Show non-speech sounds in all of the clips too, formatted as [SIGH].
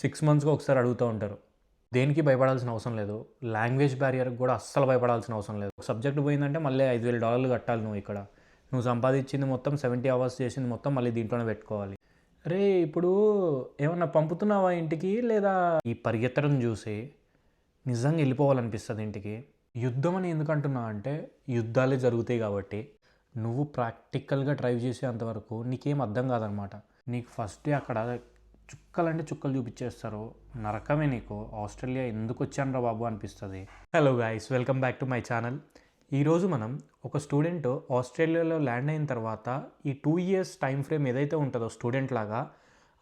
Six మంత్స్కి ఒకసారి అడుగుతూ ఉంటారు. దేనికి భయపడాల్సిన అవసరం లేదు. లాంగ్వేజ్ బ్యారియర్కి కూడా అస్సలు భయపడాల్సిన అవసరం లేదు. సబ్జెక్ట్ పోయిందంటే మళ్ళీ ఐదు వేల డాలర్లు కట్టాలి నువ్వు ఇక్కడ. నువ్వు సంపాదించింది మొత్తం సెవెంటీ అవర్స్ చేసింది మొత్తం మళ్ళీ దీంట్లోనే పెట్టుకోవాలి. రే ఇప్పుడు ఏమన్నా పంపుతున్నావా ఇంటికి? లేదా ఈ పరిగెత్తడం చూసి నిజంగా వెళ్ళిపోవాలనిపిస్తుంది ఇంటికి. యుద్ధం అని ఎందుకు అంటున్నా అంటే యుద్ధాలే జరుగుతాయి కాబట్టి నువ్వు ప్రాక్టికల్గా డ్రైవ్ చేసేంతవరకు నీకేం అర్థం కాదనమాట. నీకు ఫస్ట్ అక్కడ చుక్కలంటే చుక్కలు చూపించేస్తారు. నరకమే నీకు. ఆస్ట్రేలియా ఎందుకు వచ్చానురా బాబు అనిపిస్తుంది. Hello guys welcome back to my channel ఈరోజు మనం ఒక స్టూడెంట్ ఆస్ట్రేలియాలో ల్యాండ్ అయిన తర్వాత ఈ టూ ఇయర్స్ టైం ఫ్రేమ్ ఏదైతే ఉంటుందో స్టూడెంట్ లాగా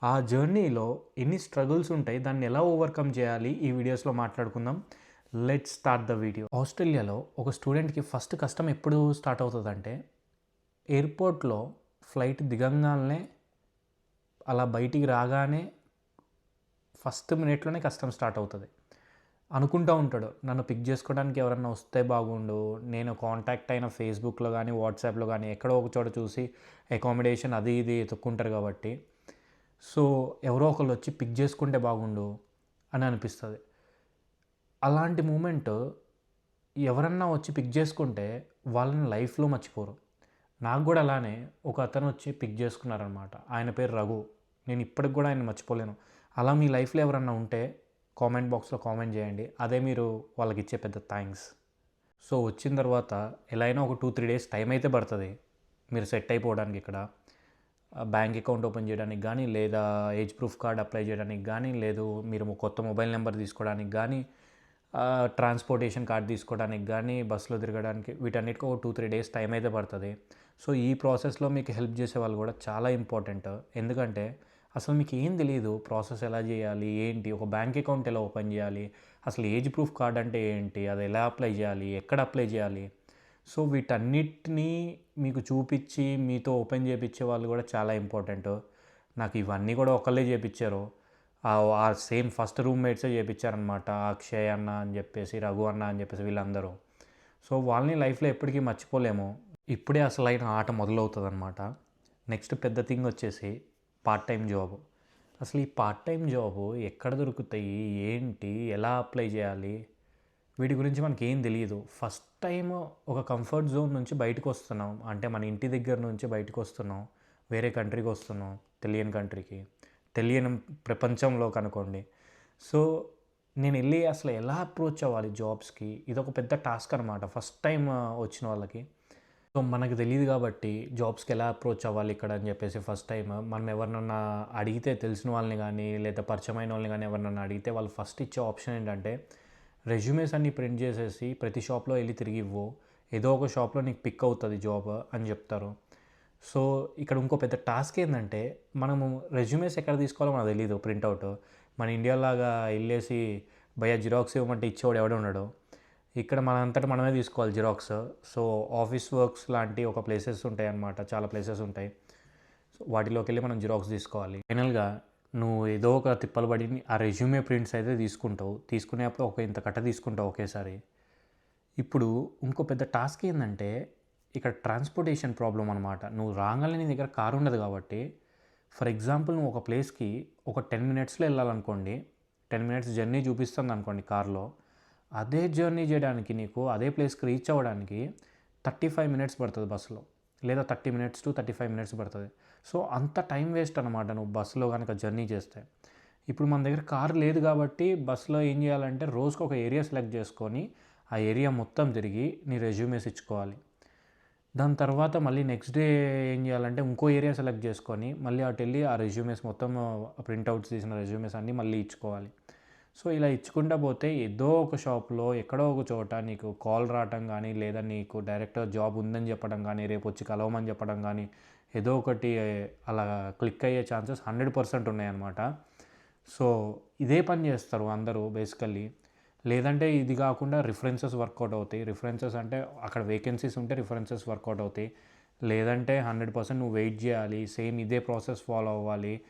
ఆ జర్నీలో ఎన్ని స్ట్రగుల్స్ ఉంటాయి దాన్ని ఎలా ఓవర్కమ్ చేయాలి ఈ వీడియోస్లో మాట్లాడుకుందాం. లెట్ స్టార్ట్ ద వీడియో ఆస్ట్రేలియాలో ఒక స్టూడెంట్కి ఫస్ట్ కష్టం ఎప్పుడు స్టార్ట్ అవుతుందంటే ఎయిర్పోర్ట్లో ఫ్లైట్ దిగంగానే అలా బయటికి రాగానే ఫస్ట్ మినిట్లోనే కష్టం స్టార్ట్ అవుతుంది. అనుకుంటూ ఉంటాడు నన్ను పిక్ చేసుకోవడానికి ఎవరన్నా వస్తే బాగుండు నేను కాంటాక్ట్ అయిన ఫేస్బుక్లో కానీ వాట్సాప్లో కానీ ఎక్కడో ఒక చోట చూసి అకామిడేషన్ అది ఇది ఎత్తుక్కుంటారు కాబట్టి. సో ఎవరో ఒకళ్ళు వచ్చి పిక్ చేసుకుంటే బాగుండు అని అనిపిస్తుంది. అలాంటి మూమెంట్ ఎవరన్నా వచ్చి పిక్ చేసుకుంటే వాళ్ళని లైఫ్లో మర్చిపోరు. నాకు కూడా అలానే ఒక అతను వచ్చి పిక్ చేసుకున్నారనమాట. ఆయన పేరు రఘు. నేను ఇప్పటికి కూడా ఆయన మర్చిపోలేను. అలా మీ లైఫ్లో ఎవరన్నా ఉంటే కామెంట్ బాక్స్లో కామెంట్ చేయండి. అదే మీరు వాళ్ళకి ఇచ్చే పెద్ద థ్యాంక్స్. సో వచ్చిన తర్వాత ఎలా అయినా ఒక టూ త్రీ డేస్ టైం అయితే పడుతుంది. మీరు సెట్ అయిపోవడానికి ఇక్కడ. బ్యాంక్ అకౌంట్ ఓపెన్ చేయడానికి కానీ లేదా ఏజ్ ప్రూఫ్ కార్డ్ అప్లై చేయడానికి కానీ లేదు మీరు కొత్త మొబైల్ నెంబర్ తీసుకోవడానికి కానీ ట్రాన్స్పోర్టేషన్ కార్డ్ తీసుకోవడానికి కానీ బస్సులో తిరగడానికి వీటన్నిటికీ ఒక టూ త్రీ డేస్ టైం అయితే పడుతుంది. సో ఈ ప్రాసెస్లో మీకు హెల్ప్ చేసే వాళ్ళు కూడా చాలా ఇంపార్టెంట్. ఎందుకంటే అసలు మీకు ఏం తెలియదు ప్రాసెస్ ఎలా చేయాలి? ఏంటి? ఒక బ్యాంక్ అకౌంట్ ఎలా ఓపెన్ చేయాలి? అసలు ఏజ్ ప్రూఫ్ కార్డ్ అంటే ఏంటి? అది ఎలా అప్లై చేయాలి? ఎక్కడ అప్లై చేయాలి? సో వీటన్నిటినీ మీకు చూపించి మీతో ఓపెన్ చేయించే వాళ్ళు కూడా చాలా ఇంపార్టెంట్. నాకు ఇవన్నీ కూడా ఒకళ్ళే చేయించారు ఆ సేమ్ ఫస్ట్ రూమ్మేట్సే చేయించారనమాట అక్షయ్ అన్న అని చెప్పేసి రఘు అన్న అని చెప్పేసి వీళ్ళందరూ. సో వాళ్ళని లైఫ్లో ఎప్పటికీ మర్చిపోలేము. ఇప్పుడే అసలైన ఆట మొదలవుతుంది అనమాట నెక్స్ట్ పెద్ద థింగ్ వచ్చేసి పార్ట్ టైం జాబ్. అసలు ఈ పార్ట్ టైం జాబ్ ఎక్కడ దొరుకుతాయి? ఏంటి? ఎలా అప్లై చేయాలి? వీటి గురించి మనకేం తెలియదు ఫస్ట్ టైం ఒక కంఫర్ట్ జోన్ నుంచి బయటకు వస్తున్నాం. అంటే మన ఇంటి దగ్గర నుంచి బయటకు వస్తున్నాం. వేరే కంట్రీకి వస్తున్నాం. తెలియని కంట్రీకి. తెలియని ప్రపంచంలో కనుకోండి. సో నేను వెళ్ళి అసలు ఎలా అప్రోచ్ అవ్వాలి జాబ్స్కి? ఇది ఒక పెద్ద టాస్క్ అనమాట ఫస్ట్ టైం వచ్చిన వాళ్ళకి. సో మనకు తెలియదు కాబట్టి జాబ్స్కి ఎలా అప్రోచ్ అవ్వాలి ఇక్కడ అని చెప్పేసి ఫస్ట్ టైం మనం ఎవరినన్నా అడిగితే తెలిసిన వాళ్ళని కానీ లేదా పరిచయమైన వాళ్ళని కానీ ఎవరినన్నా అడిగితే వాళ్ళు ఫస్ట్ ఇచ్చే ఆప్షన్ ఏంటంటే రెజ్యూమేస్ అన్ని ప్రింట్ చేసేసి ప్రతి షాప్లో వెళ్ళి తిరిగి ఇవ్వు. ఏదో ఒక షాప్లో నీకు పిక్ అవుతుంది జాబ్ అని చెప్తారు. సో ఇక్కడ ఇంకో పెద్ద టాస్క్ ఏంటంటే మనము రెజ్యూమేస్ ఎక్కడ తీసుకోవాలో మనకు తెలియదు ప్రింట్అవుట్. మన ఇండియాలాగా వెళ్ళేసి భయ జిరాక్స్ ఇవ్వమంటే ఇచ్చేవాడు ఎవడు ఉన్నాడు. ఇక్కడ మనంతటా మనమే తీసుకోవాలి జిరాక్స్. సో ఆఫీస్ వర్క్స్ లాంటి ఒక ప్లేసెస్ ఉంటాయి అన్నమాట. చాలా ప్లేసెస్ ఉంటాయి. సో వాటిలోకి వెళ్ళి మనం జిరాక్స్ తీసుకోవాలి. ఫైనల్గా నువ్వు ఏదో ఒక తిప్పలు పడి ఆ రెజ్యూమే ప్రింట్స్ అయితే తీసుకుంటావు. తీసుకునేప్పుడు ఒక ఇంత కట్ట తీసుకుంటావు ఒకేసారి. ఇప్పుడు ఇంకో పెద్ద టాస్క్ ఏంటంటే ఇక్కడ ట్రాన్స్పోర్టేషన్ ప్రాబ్లం అనమాట నువ్వు రాగానే నీ దగ్గర కారు ఉండదు కాబట్టి ఫర్ ఎగ్జాంపుల్ నువ్వు ఒక ప్లేస్కి ఒక టెన్ మినిట్స్లో వెళ్ళాలనుకోండి టెన్ మినిట్స్ జర్నీ చూపిస్తుంది అనుకోండి కార్లో అదే జర్నీ చేయడానికి నీకు అదే ప్లేస్కి రీచ్ అవ్వడానికి థర్టీ ఫైవ్ మినిట్స్ పడుతుంది బస్సులో. లేదా thirty minutes to thirty five minutes పడుతుంది. సో అంత టైం వేస్ట్ అనమాట నువ్వు బస్సులో కనుక జర్నీ చేస్తే. ఇప్పుడు మన దగ్గర కారు లేదు కాబట్టి బస్సులో ఏం చేయాలంటే రోజుకు ఒక ఏరియా సెలెక్ట్ చేసుకొని ఆ ఏరియా మొత్తం తిరిగి నీ రెజ్యూమేస్ ఇచ్చుకోవాలి. దాని తర్వాత మళ్ళీ నెక్స్ట్ డే ఏం చేయాలంటే ఇంకో ఏరియా సెలెక్ట్ చేసుకొని మళ్ళీ అటు వెళ్ళి ఆ రెజ్యూమేస్ మొత్తం ప్రింట్అవుట్స్ తీసిన రెజ్యూమేస్ అన్నీ మళ్ళీ ఇచ్చుకోవాలి. సో ఇలా ఇచ్చుకుంటా పోతే ఏదో ఒక షాప్లో ఎక్కడో ఒక చోట నీకు కాల్ రావటం కానీ లేదా నీకు డైరెక్ట్ జాబ్ ఉందని చెప్పడం కానీ రేపు వచ్చి కలవమని చెప్పడం కానీ ఏదో ఒకటి అలా క్లిక్ అయ్యే ఛాన్సెస్ హండ్రెడ్ పర్సెంట్ ఉన్నాయన్నమాట. సో ఇదే పని చేస్తారు అందరూ బేసికల్లీ. లేదంటే ఇది కాకుండా రిఫరెన్సెస్ వర్కౌట్ అవుతాయి. రిఫరెన్సెస్ అంటే అక్కడ వేకెన్సీస్ ఉంటే రిఫరెన్సెస్ వర్కౌట్ అవుతాయి. లేదంటే హండ్రెడ్ పర్సెంట్ నువ్వు వెయిట్ చేయాలి. సేమ్ ఇదే ప్రాసెస్ ఫాలో అవ్వాలి.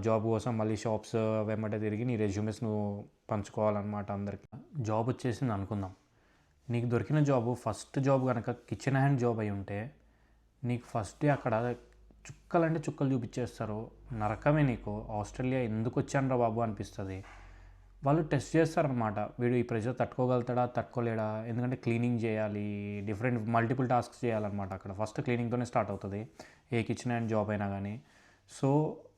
జాబ్ కోసం మళ్ళీ షాప్స్ వెంబట తిరిగి నీ రెజ్యూమెస్ నువ్వు పంచుకోవాలన్నమాట అందరికి. జాబ్ వచ్చేసింది అనుకుందాం. నీకు దొరికిన జాబ్ ఫస్ట్ జాబ్ కనుక కిచెన్ హ్యాండ్ జాబ్ అయి ఉంటే నీకు ఫస్ట్ అక్కడ చుక్కలంటే చుక్కలు చూపించేస్తారు. నరకమే నీకు. ఆస్ట్రేలియా ఎందుకు వచ్చానరా బాబు అనిపిస్తుంది. వాళ్ళు టెస్ట్ చేస్తారనమాట వీడు ఈ ప్రెషర్ తట్టుకోగలుగుతాడా తట్టుకోలేడా? ఎందుకంటే క్లీనింగ్ చేయాలి డిఫరెంట్ మల్టిపుల్ టాస్క్స్ చేయాలన్నమాట అక్కడ. ఫస్ట్ క్లీనింగ్తోనే స్టార్ట్ అవుతుంది. ఏ కిచెన్ అండ్ జాబ్ అయినా కానీ సో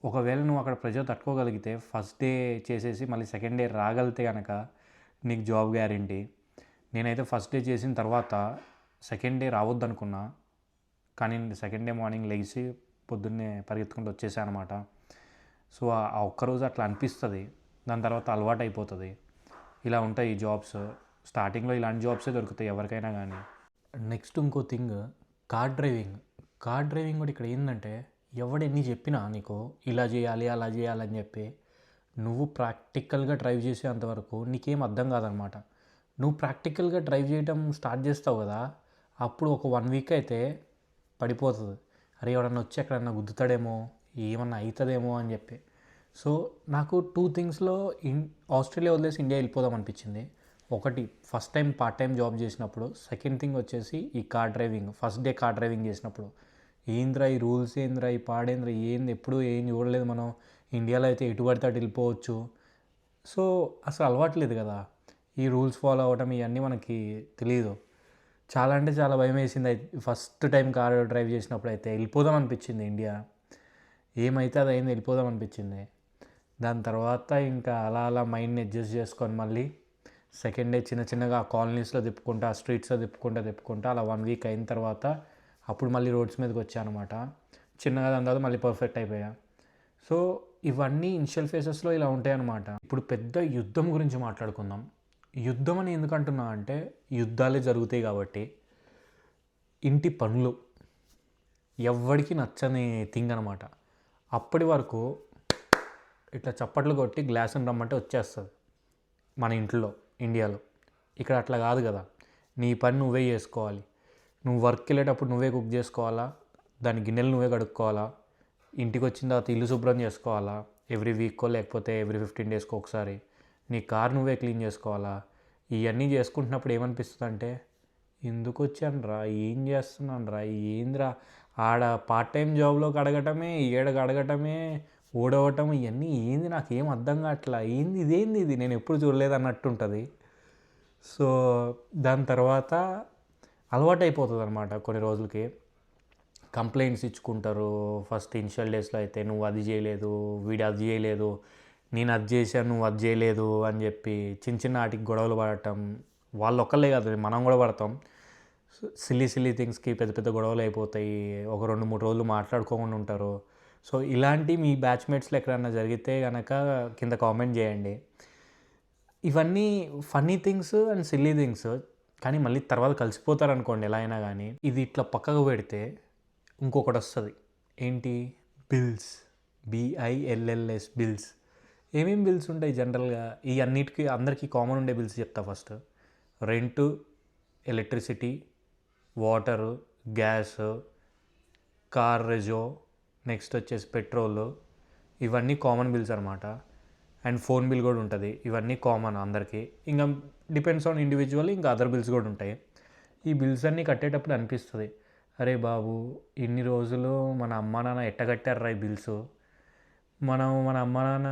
ఒకవేళ నువ్వు అక్కడ ప్రెషర్ తట్టుకోగలిగితే ఫస్ట్ డే చేసేసి మళ్ళీ సెకండ్ డే రాగలిగితే కనుక నీకు జాబ్ గ్యారంటీ నేనైతే ఫస్ట్ డే చేసిన తర్వాత సెకండ్ డే రావద్దు అనుకున్నా కానీ సెకండ్ డే మార్నింగ్ లేచి పొద్దున్నే పరిగెత్తుకుంటూ వచ్చేసాను అనమాట సో ఆ- ఆ ఒక్కరోజు అట్లా అనిపిస్తుంది. దాని తర్వాత అలవాటు అయిపోతుంది ఇలా ఉంటాయి ఈ జాబ్స్ స్టార్టింగ్లో ఇలాంటి జాబ్సే దొరుకుతాయి ఎవరికైనా కానీ నెక్స్ట్ ఇంకో thing car driving car driving కూడా ఇక్కడ ఏంటంటే ఎవడు ఎన్ని చెప్పినా నీకు ఇలా చేయాలి అలా చేయాలని చెప్పి నువ్వు ప్రాక్టికల్గా డ్రైవ్ చేసేంతవరకు నీకేం అర్థం కాదనమాట. నువ్వు ప్రాక్టికల్గా డ్రైవ్ చేయడం స్టార్ట్ చేస్తావు కదా అప్పుడు ఒక వన్ వీక్ అయితే పడిపోతుంది. అరే ఎవడన్నా వచ్చి ఎక్కడన్నా గుద్దుతాడేమో ఏమన్నా అవుతుందేమో అని చెప్పి. సో నాకు టూ థింగ్స్లో ఇన్ ఆస్ట్రేలియా వదిలేసి ఇండియా వెళ్ళిపోదాం అనిపించింది. ఒకటి first time part time job చేసినప్పుడు. సెకండ్ థింగ్ వచ్చేసి ఈ car driving first day car driving చేసినప్పుడు. ఏంద్రా ఈ రూల్స్ ఏంద్రా ఈ పాడేంద్రా ఏంది ఎప్పుడు ఏం చూడలేదు మనం. ఇండియాలో అయితే ఎటు పడితే అటు వెళ్ళిపోవచ్చు. సో అసలు అలవాట్లేదు కదా. ఈ రూల్స్ ఫాలో అవ్వటం ఇవన్నీ మనకి తెలియదు చాలా అంటే చాలా భయం వేసింది. అయితే ఫస్ట్ టైం కార్ డ్రైవ్ చేసినప్పుడు అయితే వెళ్ళిపోదాం అనిపించింది ఇండియా. ఏమైతే అది అయింది వెళ్ళిపోదాం అనిపించింది. దాని తర్వాత ఇంకా అలా అలా మైండ్ని అడ్జస్ట్ చేసుకొని మళ్ళీ సెకండ్ డే చిన్న చిన్నగా కాలనీస్లో తిప్పుకుంటా స్ట్రీట్స్లో తిప్పుకుంటా తిప్పుకుంటా అలా వన్ వీక్ అయిన తర్వాత అప్పుడు మళ్ళీ రోడ్స్ మీదకి వచ్చానమాట అనమాట చిన్నగా దాని తర్వాత మళ్ళీ పర్ఫెక్ట్ అయిపోయా. సో ఇవన్నీ ఇనిషియల్ ఫేసెస్లో ఇలా ఉంటాయన్నమాట ఇప్పుడు పెద్ద యుద్ధం గురించి మాట్లాడుకుందాం. యుద్ధం అని ఎందుకు అంటున్నా అంటే యుద్ధాలే జరుగుతాయి కాబట్టి ఇంటి పనులు ఎవ్వడికి నచ్చని థింగ్ అనమాట అప్పటి వరకు ఇట్లా చప్పట్లు కొట్టి గ్లాసుని రమ్మంటే వచ్చేస్తుంది మన ఇంట్లో ఇండియాలో. ఇక్కడ అట్లా కాదు కదా. నీ పని నువ్వే చేసుకోవాలి. నువ్వు వర్క్ వెళ్ళేటప్పుడు నువ్వే కుక్ చేసుకోవాలా? దాని గిన్నెలు నువ్వే కడుక్కోవాలా? ఇంటికి వచ్చిన తర్వాత ఇల్లు శుభ్రం చేసుకోవాలా? ఎవ్రీ వీక్కో లేకపోతే ఎవ్రీ ఫిఫ్టీన్ డేస్కో ఒకసారి నీ కార్ నువ్వే క్లీన్ చేసుకోవాలా? ఇవన్నీ చేసుకుంటున్నప్పుడు ఏమనిపిస్తుంది అంటే ఎందుకు వచ్చాను రా? ఏం చేస్తున్నాను రా? ఏందిరా? ఆడ పార్ట్ టైం జాబ్లో అడగటమే ఈడ అడగటమే ఓడవటం ఇవన్నీ ఏంది? నాకు ఏం అర్థం కావట్లా? ఏంది ఇదేంది ఇది? నేను ఎప్పుడు చూడలేదు అన్నట్టు ఉంటుంది. సో దాని తర్వాత అలవాటు అయిపోతుంది అనమాట కొన్ని రోజులకి. కంప్లైంట్స్ ఇచ్చుకుంటారు. ఫస్ట్ ఇనిషియల్ డేస్లో అయితే నువ్వు అది చేయలేదు వీడు అది చేయలేదు నేను అది చేశాను నువ్వు అది చేయలేదు అని చెప్పి చిన్న చిన్న వాటికి గొడవలు పడటం. వాళ్ళు ఒక్కళ్ళే కాదు మనం కూడా పడతాం. సిల్లీ సిల్లీ థింగ్స్కి పెద్ద పెద్ద గొడవలు అయిపోతాయి ఒక రెండు మూడు రోజులు మాట్లాడుకోకుండా ఉంటారు. సో ఇలాంటి మీ బ్యాచ్మేట్స్లో ఎక్కడన్నా జరిగితే కనుక కింద కామెంట్ చేయండి. ఇవన్నీ funny things and silly things. కానీ మళ్ళీ తర్వాత కలిసిపోతారు అనుకోండి ఎలా అయినా కానీ ఇది ఇట్లా పక్కకు పెడితే ఇంకొకటి వస్తుంది. ఏంటి? Bills B I L L S bills ఏమేమి బిల్స్ ఉంటాయి జనరల్గా ఈ అన్నిటికీ అందరికీ కామన్ ఉండే బిల్స్ చెప్తా first rent electricity water gas car rego next వచ్చేసి పెట్రోల్ ఇవన్నీ కామన్ బిల్స్ అనమాట అండ్ ఫోన్ బిల్ కూడా ఉంటుంది. ఇవన్నీ కామన్ అందరికీ. ఇంకా డిపెండ్స్ ఆన్ ఇండివిజువల్ ఇంకా అదర్ బిల్స్ కూడా ఉంటాయి. ఈ బిల్స్ అన్నీ కట్టేటప్పుడు అనిపిస్తుంది. అరే బాబు ఇన్ని రోజులు మన అమ్మ నాన్న ఎట్ట కట్టారా ఈ బిల్స్ మనం మన అమ్మ నాన్న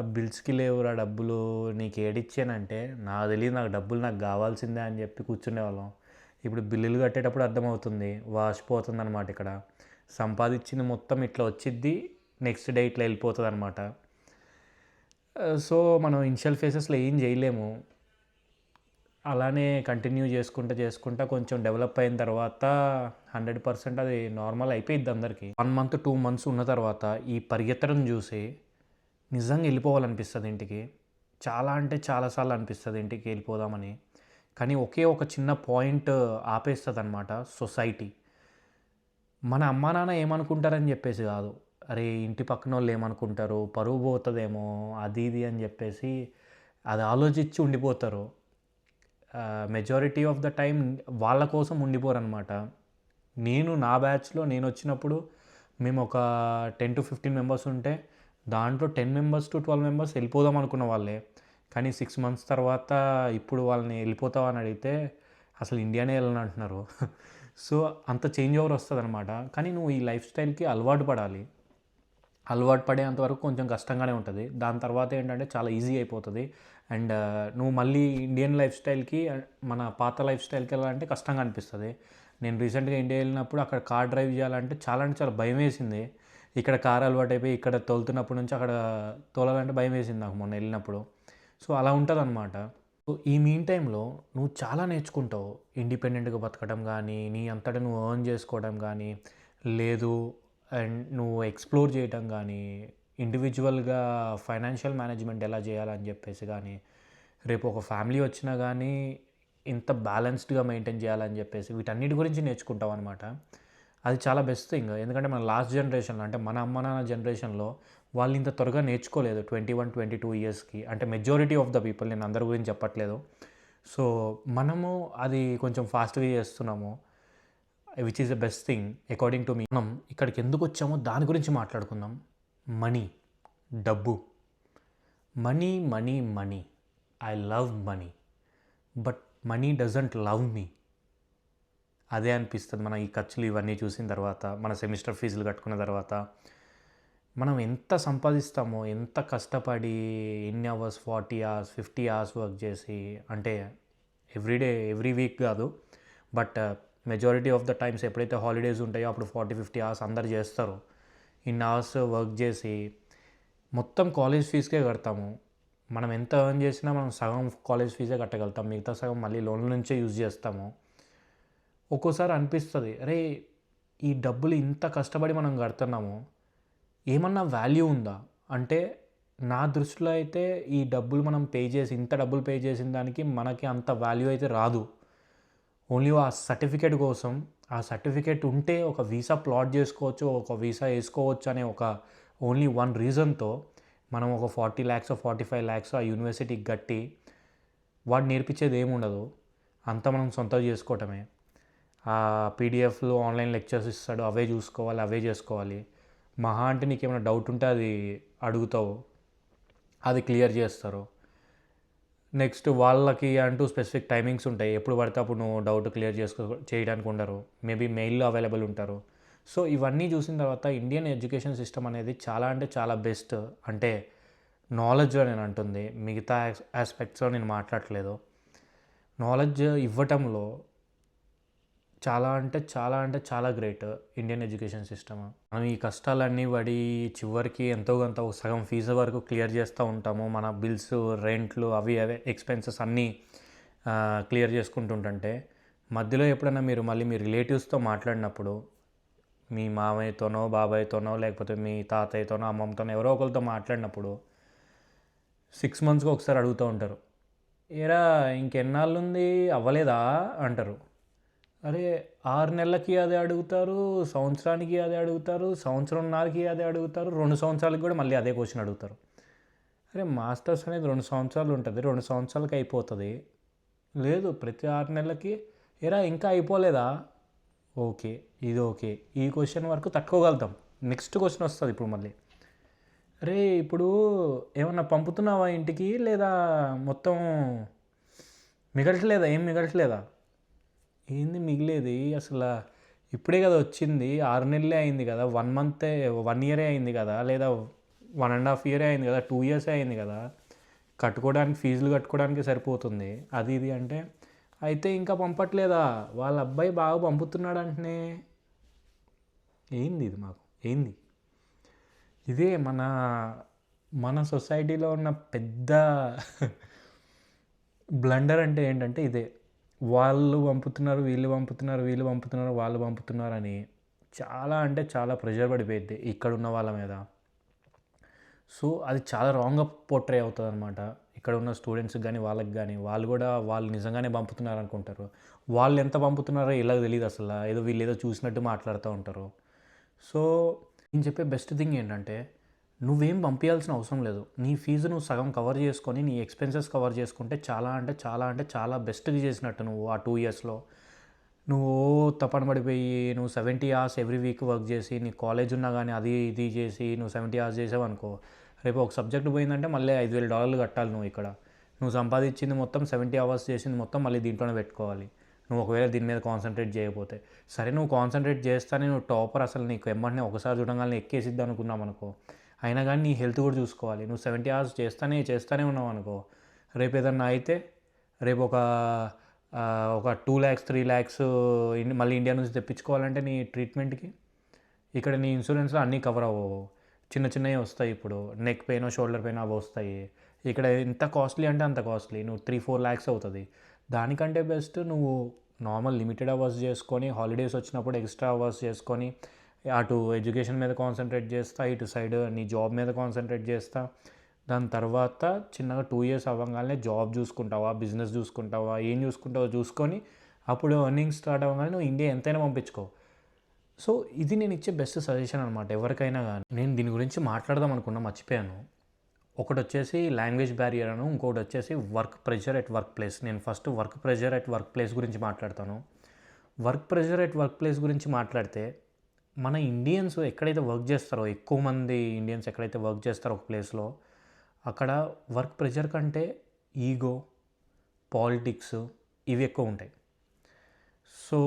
బిల్స్కి లేవురా డబ్బులు? నీకు ఏడిచ్చానంటే నాకు తెలియదు నాకు డబ్బులు నాకు కావాల్సిందే అని చెప్పి కూర్చునే వాళ్ళం ఇప్పుడు బిల్లులు కట్టేటప్పుడు అర్థమవుతుంది. వాసిపోతుంది అనమాట ఇక్కడ. సంపాదించింది మొత్తం ఇట్లా వచ్చిద్ది. నెక్స్ట్ డే ఇట్లా వెళ్ళిపోతుంది అనమాట సో మనం ఇనిషియల్ ఫేసెస్లో ఏం చేయలేము. అలానే కంటిన్యూ చేసుకుంటా చేసుకుంటా కొంచెం డెవలప్ అయిన తర్వాత హండ్రెడ్ పర్సెంట్ అది నార్మల్ అయిపోయిద్ది అందరికీ. వన్ మంత్ టూ మంత్స్ ఉన్న తర్వాత ఈ పరిగెత్తడం చూసి నిజంగా వెళ్ళిపోవాలనిపిస్తుంది ఇంటికి. చాలా అంటే చాలాసార్లు అనిపిస్తుంది ఇంటికి వెళ్ళిపోదామని. కానీ ఒకే ఒక చిన్న పాయింట్ ఆపేస్తుంది అనమాట సొసైటీ మన అమ్మా నాన్న ఏమనుకుంటారని చెప్పేసి కాదు. అరే ఇంటి పక్కన వాళ్ళు ఏమనుకుంటారు? పరువు పోతుందేమో అది ఇది అని చెప్పేసి అది ఆలోచించి ఉండిపోతారు. మెజారిటీ ఆఫ్ ద టైం వాళ్ళ కోసం ఉండిపోరు అనమాట నేను నా బ్యాచ్లో నేను వచ్చినప్పుడు మేము ఒక టెన్ టు ఫిఫ్టీన్ మెంబర్స్ ఉంటే దాంట్లో ten members to twelve members వెళ్ళిపోదాం అనుకున్న వాళ్ళే. కానీ సిక్స్ మంత్స్ తర్వాత ఇప్పుడు వాళ్ళని వెళ్ళిపోతావా అని అడిగితే అసలు ఇండియానే వెళ్ళని అంటున్నారు. [LAUGHS] సో అంత చేంజ్ ఓవర్ వస్తుంది అనమాట కానీ నువ్వు ఈ లైఫ్ స్టైల్కి అలవాటు పడాలి. అలవాటు పడేంత వరకు కొంచెం కష్టంగానే ఉంటుంది. దాని తర్వాత ఏంటంటే చాలా ఈజీ అయిపోతుంది. అండ్ నువ్వు మళ్ళీ ఇండియన్ లైఫ్ స్టైల్కి మన పాత లైఫ్ స్టైల్కి వెళ్ళాలంటే కష్టంగా అనిపిస్తుంది. నేను రీసెంట్గా ఇండియా వెళ్ళినప్పుడు అక్కడ కార్ డ్రైవ్ చేయాలంటే చాలా అంటే చాలా భయం వేసింది. ఇక్కడ కార్ అలవాటు అయిపోయి ఇక్కడ తోలుతున్నప్పటి నుంచి అక్కడ తోలాలంటే భయం వేసింది నాకు మొన్న వెళ్ళినప్పుడు. సో అలా ఉంటుంది అనమాట సో ఈ మీన్ టైంలో నువ్వు చాలా నేర్చుకుంటావు. ఇండిపెండెంట్గా బతకడం కానీ నీ అంతటా నువ్వు ఎర్న్ చేసుకోవడం కానీ లేదు అండ్ నువ్వు ఎక్స్ప్లోర్ చేయటం కానీ ఇండివిజువల్గా ఫైనాన్షియల్ మేనేజ్మెంట్ ఎలా చేయాలని చెప్పేసి కానీ రేపు ఒక ఫ్యామిలీ వచ్చినా కానీ ఇంత బ్యాలెన్స్డ్గా మెయింటైన్ చేయాలని చెప్పేసి వీటన్నిటి గురించి నేర్చుకుంటాం అనమాట అది చాలా బెస్ట్ థింగ్ ఎందుకంటే మన లాస్ట్ జనరేషన్లో అంటే మన అమ్మ నాన్న జనరేషన్లో వాళ్ళు ఇంత త్వరగా నేర్చుకోలేదు ట్వంటీ వన్ ట్వంటీ టూ ఇయర్స్కి అంటే మెజారిటీ ఆఫ్ ద పీపుల్ నేను అందరి గురించి చెప్పట్లేదు. సో మనము అది కొంచెం ఫాస్ట్గా చేస్తున్నాము. Which is the best thing according to మీ మనం ఇక్కడికి ఎందుకు వచ్చామో దాని గురించి మాట్లాడుకుందాం. మనీ. డబ్బు. Money money money. I love money but money doesn't love me అదే అనిపిస్తుంది మన ఈ ఖర్చులు ఇవన్నీ చూసిన తర్వాత మన సెమిస్టర్ ఫీజులు కట్టుకున్న తర్వాత. మనం ఎంత సంపాదిస్తామో ఎంత కష్టపడి ఎన్ని hours forty hours fifty hours work చేసి అంటే ఎవ్రీడే ఎవ్రీ వీక్ కాదు. But majority of the times ఎప్పుడైతే హాలిడేస్ ఉంటాయో అప్పుడు ఫార్టీ ఫిఫ్టీ అవర్స్ అందరు చేస్తారు. ఇన్ని అవర్స్ వర్క్ చేసి మొత్తం కాలేజ్ ఫీజుకే కడతాము. మనం ఎంత ఎర్న్ చేసినా మనం సగం కాలేజ్ ఫీజే కట్టగలుగుతాం. మిగతా సగం మళ్ళీ లోన్ల నుంచే యూజ్ చేస్తాము. ఒక్కోసారి అనిపిస్తుంది అరే ఈ డబ్బులు ఇంత కష్టపడి మనం కడుతున్నాము. ఏమన్నా వాల్యూ ఉందా? అంటే నా దృష్టిలో అయితే ఈ డబ్బులు మనం పే చేసి ఇంత డబ్బులు పే చేసిన దానికి మనకి అంత వాల్యూ అయితే రాదు. ఓన్లీ ఆ సర్టిఫికేట్ కోసం ఆ సర్టిఫికేట్ ఉంటే ఒక వీసా ప్లాట్ చేసుకోవచ్చు ఒక వీసా వేసుకోవచ్చు అనే ఒక ఓన్లీ వన్ రీజన్తో మనం ఒక forty lakhs forty five lakhs ఆ యూనివర్సిటీకి కట్టి వాడు నేర్పించేది ఏముండదు. అంతా మనం సొంతం చేసుకోవటమే. ఆ పీడిఎఫ్లు ఆన్లైన్ లెక్చర్స్ ఇస్తాడు అవే చూసుకోవాలి అవే చేసుకోవాలి. మహా అంటే నీకు ఏమైనా డౌట్ ఉంటే అది అడుగుతావు అది క్లియర్ చేస్తారు. నెక్స్ట్ వాళ్ళకి అంటూ స్పెసిఫిక్ టైమింగ్స్ ఉంటాయి. ఎప్పుడు పడితే అప్పుడు నువ్వు డౌట్ క్లియర్ చేసుకో చేయడానికి ఉండరు. మేబీ మెయిల్లో అవైలబుల్ ఉంటారు. సో ఇవన్నీ చూసిన తర్వాత ఇండియన్ ఎడ్యుకేషన్ సిస్టమ్ అనేది చాలా అంటే చాలా బెస్ట్ అంటే నాలెడ్జ్లో నేను అంటుంది. మిగతా ఆస్పెక్ట్స్లో నేను మాట్లాడట్లేదు. నాలెడ్జ్ ఇవ్వటంలో చాలా అంటే చాలా అంటే చాలా గ్రేట్ ఇండియన్ ఎడ్యుకేషన్ సిస్టమ్ మనం ఈ కష్టాలన్నీ పడి చివరికి ఎంతో కొంత ఒక సగం ఫీజు వరకు క్లియర్ చేస్తూ ఉంటాము. మన బిల్స్ రెంట్లు అవి అవే ఎక్స్పెన్సెస్ అన్నీ క్లియర్ చేసుకుంటుంటే మధ్యలో ఎప్పుడైనా మీరు మళ్ళీ మీ రిలేటివ్స్తో మాట్లాడినప్పుడు మీ మామయ్యతోనో బాబాయ్తోనో లేకపోతే మీ తాతయ్యతోనో అమ్మమ్మతోనో ఎవరో ఒకరితో మాట్లాడినప్పుడు సిక్స్ మంత్స్కి ఒకసారి అడుగుతూ ఉంటారు. ఏరా ఇంకెన్నాళ్ళు ఉంది అవ్వలేదా? అంటారు. అరే ఆరు నెలలకి అదే అడుగుతారు సంవత్సరానికి అదే అడుగుతారు సంవత్సరంన్నరకి అదే అడుగుతారు రెండు సంవత్సరాలకి కూడా మళ్ళీ అదే క్వశ్చన్ అడుగుతారు. అరే మాస్టర్స్ అనేది రెండు సంవత్సరాలు ఉంటుంది రెండు సంవత్సరాలకి అయిపోతుంది. లేదు ప్రతి ఆరు నెలలకి. ఎరా ఇంకా అయిపోలేదా? ఓకే ఇది ఓకే. ఈ క్వశ్చన్ వరకు తట్టుకోగలుగుతాం. నెక్స్ట్ క్వశ్చన్ వస్తుంది ఇప్పుడు మళ్ళీ. అరే ఇప్పుడు ఏమన్నా పంపుతున్నావా ఇంటికి? లేదా మొత్తం మిగలట్లేదా ఏం మిగలట్లేదా ఏంది మిగిలేది? అసలు ఇప్పుడే కదా వచ్చింది. ఆరు నెలలే అయింది కదా. వన్ మంతే వన్ ఇయరే అయింది కదా. లేదా వన్ అండ్ హాఫ్ ఇయరే అయింది కదా. టూ ఇయర్సే అయింది కదా. కట్టుకోవడానికి ఫీజులు కట్టుకోవడానికి సరిపోతుంది. అది ఇది అంటే అయితే ఇంకా పంపట్లేదా? వాళ్ళ అబ్బాయి బాగా పంపుతున్నాడు అంటనే ఏంది ఇది మాకు? ఏంది? ఇదే మన మన సొసైటీలో ఉన్న పెద్ద [LAUGHS] బ్లండర్ అంటే ఏంటంటే ఇదే. వాళ్ళు పంపుతున్నారు వీళ్ళు పంపుతున్నారు వీళ్ళు పంపుతున్నారు వాళ్ళు పంపుతున్నారు అని చాలా అంటే చాలా ప్రెషర్ పడిపోయింది ఇక్కడ ఉన్న వాళ్ళ మీద. సో అది చాలా రాంగ్గా పోర్ట్రే అవుతుంది అనమాట ఇక్కడ ఉన్న స్టూడెంట్స్కి కానీ వాళ్ళకి కానీ వాళ్ళు కూడా వాళ్ళు నిజంగానే పంపుతున్నారు అనుకుంటారు. వాళ్ళు ఎంత పంపుతున్నారో ఇలా తెలియదు అసలు. ఏదో వీళ్ళు ఏదో చూసినట్టు మాట్లాడుతూ ఉంటారు. సో నేను చెప్పే బెస్ట్ థింగ్ ఏంటంటే నువ్వేం పంపించాల్సిన అవసరం లేదు. నీ ఫీజు నువ్వు సగం కవర్ చేసుకొని నీ ఎక్స్పెన్సెస్ కవర్ చేసుకుంటే చాలా అంటే చాలా అంటే చాలా బెస్ట్గా చేసినట్టు నువ్వు ఆ టూ ఇయర్స్లో. నువ్వు తపన పడిపోయి నువ్వు seventy hours every week work చేసి నీ కాలేజ్ ఉన్నా కానీ అది ఇది చేసి నువ్వు సెవెంటీ అవర్స్ చేసావు అనుకో రేపు ఒక సబ్జెక్ట్ పోయిందంటే మళ్ళీ ఐదు వేల డాలర్లు కట్టాలి నువ్వు ఇక్కడ. నువ్వు సంపాదించింది మొత్తం సెవెంటీ అవర్స్ చేసింది మొత్తం మళ్ళీ దీంట్లోనే పెట్టుకోవాలి. నువ్వు ఒకవేళ దీని మీద కాన్సన్ట్రేట్ చేయకపోతే. సరే నువ్వు కాన్సన్ట్రేట్ చేస్తానే నువ్వు టాపర్ అసలు నీకు ఎమ్మటనే ఒకసారి చూడగానే ఎక్కేసిద్ది అనుకున్నాం అనుకో. అయినా కానీ నీ హెల్త్ కూడా చూసుకోవాలి. నువ్వు సెవెంటీ అవర్స్ చేస్తానే చేస్తూనే ఉన్నావు అనుకో. రేపు ఏదన్నా అయితే రేపు ఒక ఒక టూ ల్యాక్స్ త్రీ ల్యాక్స్ మళ్ళీ ఇండియా నుంచి తెప్పించుకోవాలంటే నీ ట్రీట్మెంట్కి ఇక్కడ నీ ఇన్సూరెన్స్లో అన్నీ కవర్ అవ్వవు. చిన్న చిన్నవి వస్తాయి ఇప్పుడు. నెక్ పెయిన్ షోల్డర్ పెయిన్ అవి వస్తాయి. ఇక్కడ ఎంత కాస్ట్లీ అంటే అంత కాస్ట్లీ. నువ్వు త్రీ ఫోర్ ల్యాక్స్ అవుతుంది. దానికంటే బెస్ట్ నువ్వు నార్మల్ లిమిటెడ్ అవర్స్ చేసుకొని హాలిడేస్ వచ్చినప్పుడు ఎక్స్ట్రా అవర్స్ చేసుకొని అటు ఎడ్యుకేషన్ మీద కాన్సన్ట్రేట్ చేస్తా ఇటు సైడ్ నీ జాబ్ మీద కాన్సన్ట్రేట్ చేస్తా. దాని తర్వాత చిన్నగా టూ ఇయర్స్ అవ్వగానే జాబ్ చూసుకుంటావా బిజినెస్ చూసుకుంటావా ఏం చూసుకుంటావో చూసుకొని అప్పుడు ఎర్నింగ్ స్టార్ట్ అవ్వగానే నువ్వు ఇండియా ఎంతైనా పంపించుకో. సో ఇది నేను ఇచ్చే బెస్ట్ సజెషన్ అనమాట ఎవరికైనా కానీ నేను దీని గురించి మాట్లాడదాం అనుకున్నా మర్చిపోయాను. ఒకటి వచ్చేసి లాంగ్వేజ్ బ్యారియర్ అను ఇంకోటి వచ్చేసి work pressure at work place నేను first work pressure at work place గురించి మాట్లాడతాను. Work pressure at work place గురించి మాట్లాడితే మన ఇండియన్స్ ఎక్కడైతే వర్క్ చేస్తారో ఎక్కువ మంది ఇండియన్స్ ఎక్కడైతే వర్క్ చేస్తారో ఒక ప్లేస్లో అక్కడ వర్క్ ప్రెషర్ కంటే ఈగో పాలిటిక్స్ ఇవి ఎక్కువ ఉంటాయి. సో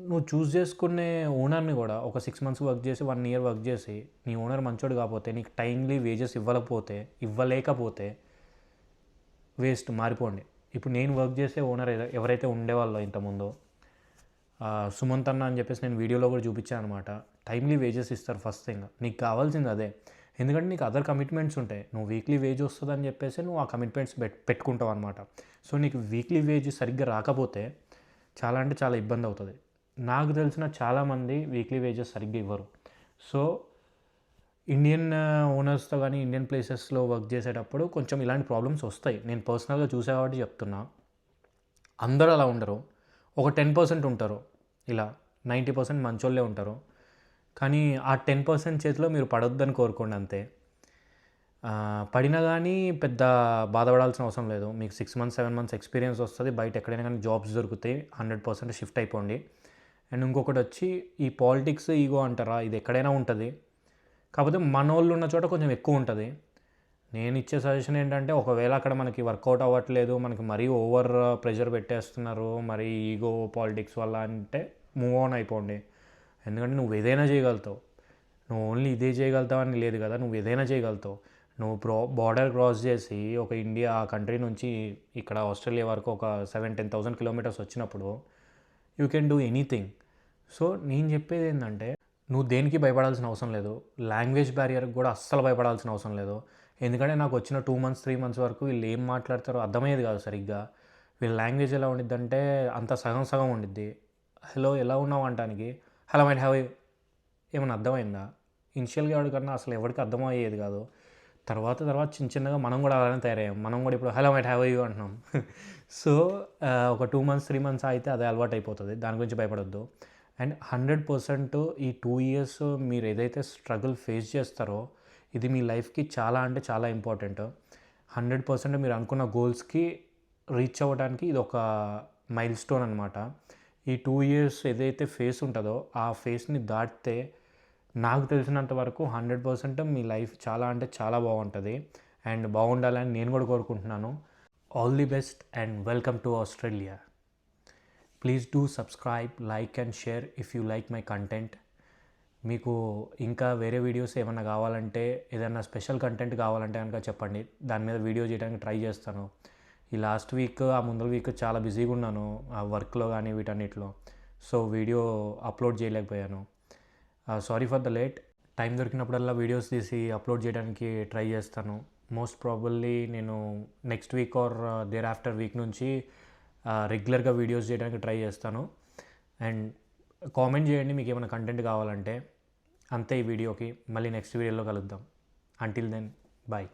నువ్వు చూస్ చేసుకునే ఓనర్ని కూడా ఒక సిక్స్ మంత్స్ వర్క్ చేసి వన్ ఇయర్ వర్క్ చేసి నీ ఓనర్ మంచోడు కాకపోతే నీకు టైమ్లీ వేజెస్ ఇవ్వకపోతే ఇవ్వలేకపోతే వేస్ట్ మారిపోండి. ఇప్పుడు నేను వర్క్ చేసే ఓనర్ ఎవరైతే ఉండేవాళ్ళో ఇంతకుముందు సుమంత్ అన్న అని చెప్పేసి నేను వీడియోలో కూడా చూపించాను అనమాట టైమ్లీ వేజెస్ ఇస్తారు ఫస్ట్ థింగ్ నీకు కావాల్సింది అదే. ఎందుకంటే నీకు అదర్ కమిట్మెంట్స్ ఉంటాయి. నువ్వు వీక్లీ వేజ్ వస్తుందని చెప్పేసి నువ్వు ఆ కమిట్మెంట్స్ పెట్ పెట్టుకుంటావు అనమాట సో నీకు వీక్లీ వేజ్ సరిగ్గా రాకపోతే చాలా అంటే చాలా ఇబ్బంది అవుతుంది. నాకు తెలిసిన చాలామంది వీక్లీ వేజెస్ సరిగ్గా ఇవ్వరు. సో ఇండియన్ ఓనర్స్తో కానీ ఇండియన్ ప్లేసెస్లో వర్క్ చేసేటప్పుడు కొంచెం ఇలాంటి ప్రాబ్లమ్స్ వస్తాయి. నేను పర్సనల్గా చూసే కాబట్టి చెప్తున్నా. అందరూ అలా ఉండరు. ఒక టెన్ పర్సెంట్ ఉంటారు. ఇలా నైంటీ పర్సెంట్ మంచోళ్ళే ఉంటారు. కానీ ఆ టెన్ పర్సెంట్ చేతిలో మీరు పడొద్దని కోరుకోండి అంతే. పడినా కానీ పెద్ద బాధపడాల్సిన అవసరం లేదు. మీకు six months seven months experience వస్తుంది. బయట ఎక్కడైనా కానీ జాబ్స్ దొరుకుతాయి. హండ్రెడ్ పర్సెంట్ షిఫ్ట్ అయిపోండి. అండ్ ఇంకొకటి వచ్చి ఈ పాలిటిక్స్ ఈగో అంటారా? ఇది ఎక్కడైనా ఉంటుంది. కాకపోతే మనోళ్ళు ఉన్న చోట కొంచెం ఎక్కువ ఉంటుంది. నేను ఇచ్చే సజెషన్ ఏంటంటే ఒకవేళ అక్కడ మనకి వర్కౌట్ అవ్వట్లేదు మనకి మరీ ఓవర్ ప్రెషర్ uh, పెట్టేస్తున్నారు మరి ఈగో పాలిటిక్స్ వల్ల అంటే మూవ్ ఆన్ అయిపోండి. ఎందుకంటే నువ్వు ఏదైనా చేయగలుగుతావు. నువ్వు ఓన్లీ ఇదే చేయగలుగుతావు అని లేదు కదా నువ్వు ఏదైనా చేయగలుగుతావు. నువ్వు ప్రో బార్డర్ క్రాస్ చేసి ఒక ఇండియా ఆ కంట్రీ నుంచి ఇక్కడ ఆస్ట్రేలియా వరకు ఒక సెవెన్ టెన్ థౌసండ్ కిలోమీటర్స్ వచ్చినప్పుడు you can do anything so నేను చెప్పేది ఏంటంటే నువ్వు దేనికి భయపడాల్సిన అవసరం లేదు. లాంగ్వేజ్ బ్యారియర్కి కూడా అస్సలు భయపడాల్సిన అవసరం లేదు. ఎందుకంటే నాకు వచ్చిన టూ మంత్స్ త్రీ మంత్స్ వరకు వీళ్ళు ఏం మాట్లాడతారో అర్థమయ్యేది కాదు సరిగ్గా. వీళ్ళ లాంగ్వేజ్ ఎలా ఉండిద్దంటే అంత సగం సగం ఉండిద్ది. హలో ఎలా ఉన్నావు? అంటానికి హలో మైట్ హ్యావ్ ఏమైనా అర్థమైందా? ఇనిషియల్గా ఎవరికన్నా అసలు ఎవరికి అర్థమయ్యేది కాదు. తర్వాత తర్వాత చిన్న చిన్నగా మనం కూడా అలానే తయారయ్యాం. మనం కూడా ఇప్పుడు హలో మైట్ హ్యావ్ యూ అంటున్నాం. [LAUGHS] సో ఒక టూ మంత్స్ త్రీ మంత్స్ అయితే అదే అలవాటు అయిపోతుంది. దాని గురించి భయపడొద్దు. అండ్ హండ్రెడ్ పర్సెంట్ ఈ టూ ఇయర్స్ మీరు ఏదైతే స్ట్రగుల్ ఫేస్ చేస్తారో ఇది మీ లైఫ్కి చాలా అంటే చాలా ఇంపార్టెంట్. హండ్రెడ్ పర్సెంట్ మీరు అనుకున్న గోల్స్కి రీచ్ అవ్వడానికి ఇది ఒక మైల్ స్టోన్ అనమాట ఈ టూ ఇయర్స్ ఏదైతే ఫేస్ ఉంటుందో ఆ ఫేస్ని దాటితే నాకు తెలిసినంత వరకు హండ్రెడ్ పర్సెంట్ మీ లైఫ్ చాలా అంటే చాలా బాగుంటుంది. అండ్ బాగుండాలని నేను కూడా కోరుకుంటున్నాను. All the best and welcome to Australia. Please do subscribe like and share if you like my content. మీకు ఇంకా వేరే వీడియోస్ ఏమైనా కావాలంటే ఏదైనా స్పెషల్ కంటెంట్ కావాలంటే కనుక చెప్పండి. దాని మీద వీడియో చేయడానికి ట్రై చేస్తాను. ఈ లాస్ట్ వీక్ ఆ ముందర వీక్ చాలా బిజీగా ఉన్నాను ఆ వర్క్లో కానీ వీటన్నిటిలో. సో వీడియో అప్లోడ్ చేయలేకపోయాను. Sorry for the late time దొరికినప్పుడల్లా వీడియోస్ తీసి అప్లోడ్ చేయడానికి ట్రై చేస్తాను. మోస్ట్ ప్రాబుల్లీ నేను next week or thereafter week నుంచి uh, రెగ్యులర్గా వీడియోస్ చేయడానికి ట్రై చేస్తాను. అండ్ కామెంట్ చేయండి మీకు ఏమైనా కంటెంట్ కావాలంటే. అంతే ఈ వీడియోకి. మళ్ళీ నెక్స్ట్ వీడియోలో కలుద్దాం. Until then bye